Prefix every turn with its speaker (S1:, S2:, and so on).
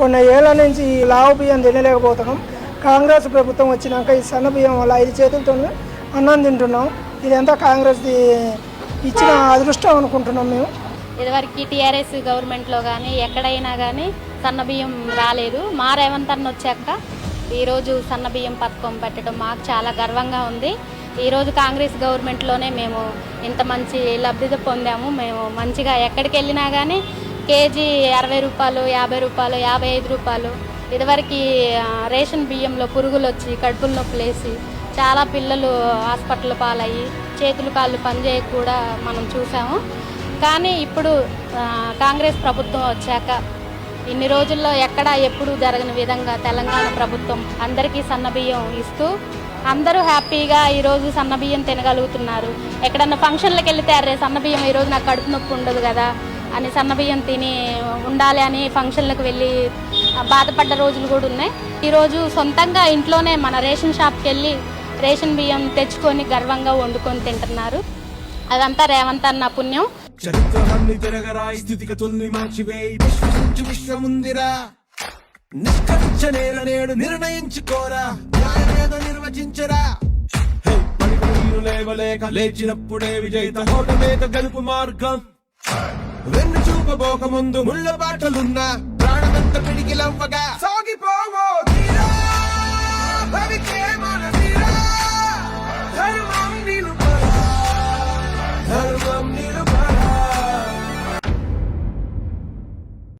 S1: కొన్ని ఏళ్ళ నుంచి ఈ లావు బియ్యం తినలేకపోతున్నాం. కాంగ్రెస్ ప్రభుత్వం వచ్చినాక ఈ సన్న బియ్యం వల్ల ఐదు చేతులతో అన్నం తింటున్నాం. ఇదంతా కాంగ్రెస్ది ఇచ్చిన అదృష్టం అనుకుంటున్నాం మేము.
S2: ఇదివరకు టీఆర్ఎస్ గవర్నమెంట్లో కానీ ఎక్కడైనా కానీ సన్న బియ్యం రాలేదు. మా రేవంత్ అన్న వచ్చాక ఈరోజు సన్న బియ్యం పథకం పెట్టడం మాకు చాలా గర్వంగా ఉంది. ఈరోజు కాంగ్రెస్ గవర్నమెంట్లోనే మేము ఇంత మంచి లబ్ధిత పొందాము. మేము మంచిగా ఎక్కడికి వెళ్ళినా కానీ కేజీ అరవై రూపాయలు యాభై రూపాయలు యాభై ఐదు రూపాయలు. ఇదివరకు రేషన్ బియ్యంలో పురుగులు వచ్చి కడుపుల నొప్పులు వేసి చాలా పిల్లలు హాస్పిటల్ పాలయ్యి చేతులు కాళ్ళు పనిచేయక కూడా మనం చూసాము. కానీ ఇప్పుడు కాంగ్రెస్ ప్రభుత్వం వచ్చాక ఇన్ని రోజుల్లో ఎక్కడ ఎప్పుడు జరగని విధంగా తెలంగాణ ప్రభుత్వం అందరికీ సన్నబియ్యం ఇస్తూ అందరూ హ్యాపీగా ఈరోజు సన్నబియ్యం తినగలుగుతున్నారు. ఎక్కడన్నా ఫంక్షన్లకు వెళ్తే అరే సన్నబియ్యం ఈరోజు నాకు కడుపు నొప్పి ఉండదు కదా. అని సన్నబియ్యం తిని ఉండాలి అని ఫంక్షన్లకు వెళ్ళి బాధపడ్డ రోజులు కూడా ఉన్నాయి. ఈరోజు సొంతంగా ఇంట్లోనే మన రేషన్ షాప్కి వెళ్ళి రేషన్ బియ్యం తెచ్చుకొని గర్వంగా వండుకొని తింటున్నారు. అదంతా రేవంత్ అన్న పుణ్యం.
S3: చరిత్రలన్నీ తిరగరాయి స్థితిగతుల్ని మార్చివేయి. విశ్వసించు విశ్వముందిరా. నిష్కరించ నేల నేడు నిర్ణయించుకోరా. న్యాయమేదో నిర్వచించరా. లేవలేక లేచినప్పుడే విజయిత హోటమేక గెలుపు మార్గం. వెన్ను చూపబోక ముందు ముళ్ళ బాటలున్నా ప్రాణమంత పిడికిలవ్వగా.